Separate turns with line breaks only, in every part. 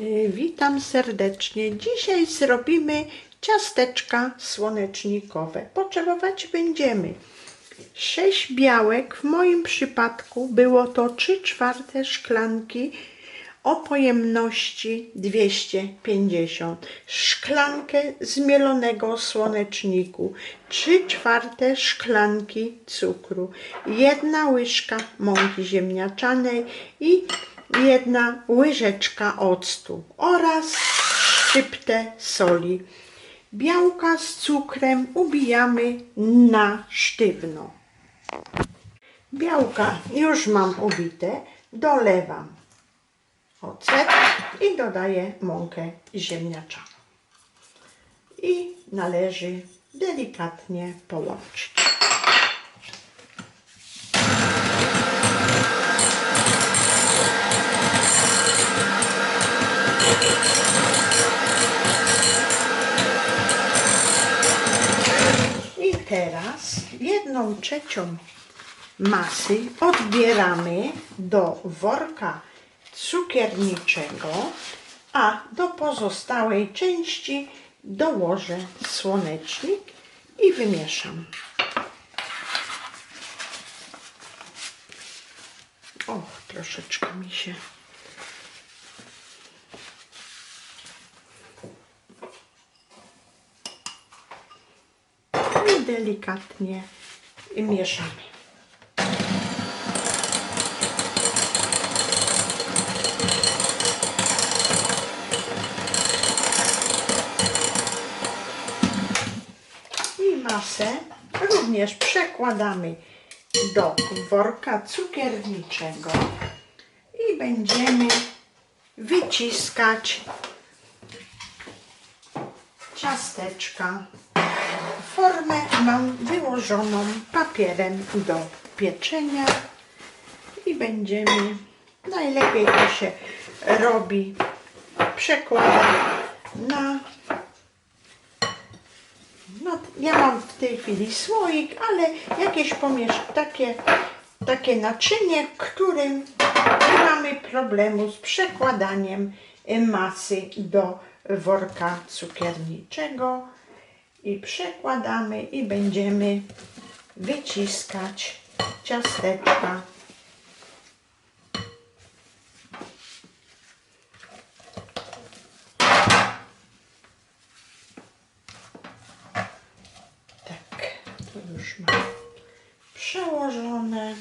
Y, Witam serdecznie. Dzisiaj zrobimy ciasteczka słonecznikowe. Potrzebować będziemy 6 białek. W moim przypadku było to 3 czwarte szklanki o pojemności 250. Szklankę zmielonego słoneczniku, 3 czwarte szklanki cukru, jedna łyżka mąki ziemniaczanej i jedna łyżeczka octu oraz szczyptę soli. Białka z cukrem ubijamy na sztywno. Białka już mam ubite, dolewam ocet i dodaję mąkę ziemniaczaną. I należy delikatnie połączyć. Teraz jedną trzecią masy odbieramy do worka cukierniczego, a do pozostałej części dołożę słonecznik i wymieszam. O, troszeczkę mi się i delikatnie mieszamy. I masę również przekładamy do worka cukierniczego i będziemy wyciskać ciasteczka. Formę mam wyłożoną papierem do pieczenia i będziemy, najlepiej to się robi, przekładam na, no ja mam w tej chwili słoik, ale jakieś pomiesz takie, takie naczynie, którym nie mamy problemu z przekładaniem masy do worka cukierniczego i przekładamy i będziemy wyciskać ciasteczka. Tak, to już mam przełożone.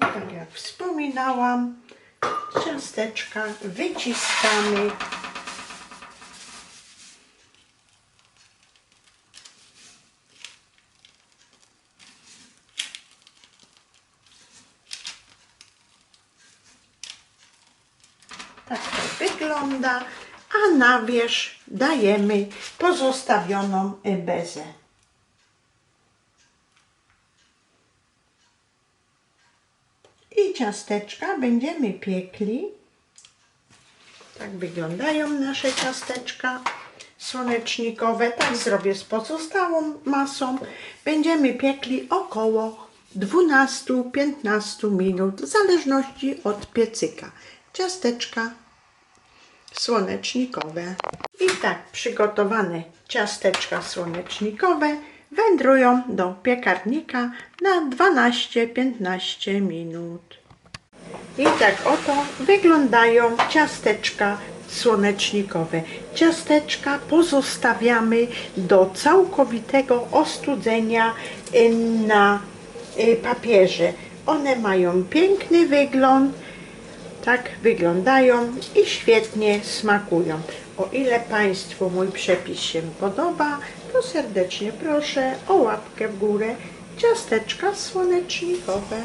Tak jak wspominałam, ciasteczka wyciskamy. Tak to wygląda, a na wierzch dajemy pozostawioną bezę. Ciasteczka będziemy piekli. Tak wyglądają nasze ciasteczka słonecznikowe. Tak zrobię z pozostałą masą. Będziemy piekli około 12-15 minut, w zależności od piecyka. Ciasteczka słonecznikowe. I tak przygotowane ciasteczka słonecznikowe wędrują do piekarnika na 12-15 minut. I tak oto wyglądają ciasteczka słonecznikowe. Ciasteczka pozostawiamy do całkowitego ostudzenia y, na y, papierze. One mają piękny wygląd, tak wyglądają i świetnie smakują. O ile Państwu mój przepis się podoba, to serdecznie proszę o łapkę w górę. Ciasteczka słonecznikowe.